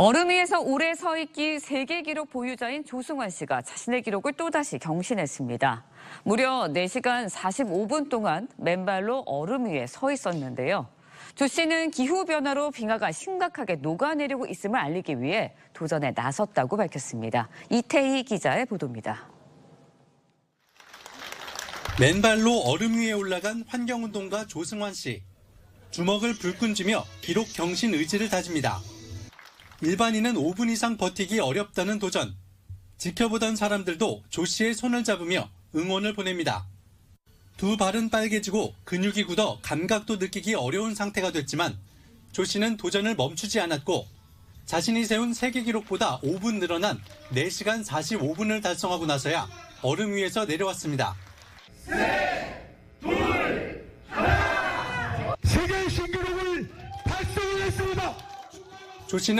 얼음 위에서 오래 서 있기 세계 기록 보유자인 조승환 씨가 자신의 기록을 또다시 경신했습니다. 무려 4시간 45분 동안 맨발로 얼음 위에 서 있었는데요. 조 씨는 기후변화로 빙하가 심각하게 녹아내리고 있음을 알리기 위해 도전에 나섰다고 밝혔습니다. 이태희 기자의 보도입니다. 맨발로 얼음 위에 올라간 환경운동가 조승환 씨. 주먹을 불끈 쥐며 기록 경신 의지를 다집니다. 일반인은 5분 이상 버티기 어렵다는 도전. 지켜보던 사람들도 조 씨의 손을 잡으며 응원을 보냅니다. 두 발은 빨개지고 근육이 굳어 감각도 느끼기 어려운 상태가 됐지만 조 씨는 도전을 멈추지 않았고 자신이 세운 세계 기록보다 5분 늘어난 4시간 45분을 달성하고 나서야 얼음 위에서 내려왔습니다. 세계 신기록을 달성을 했습니다. 조 씨는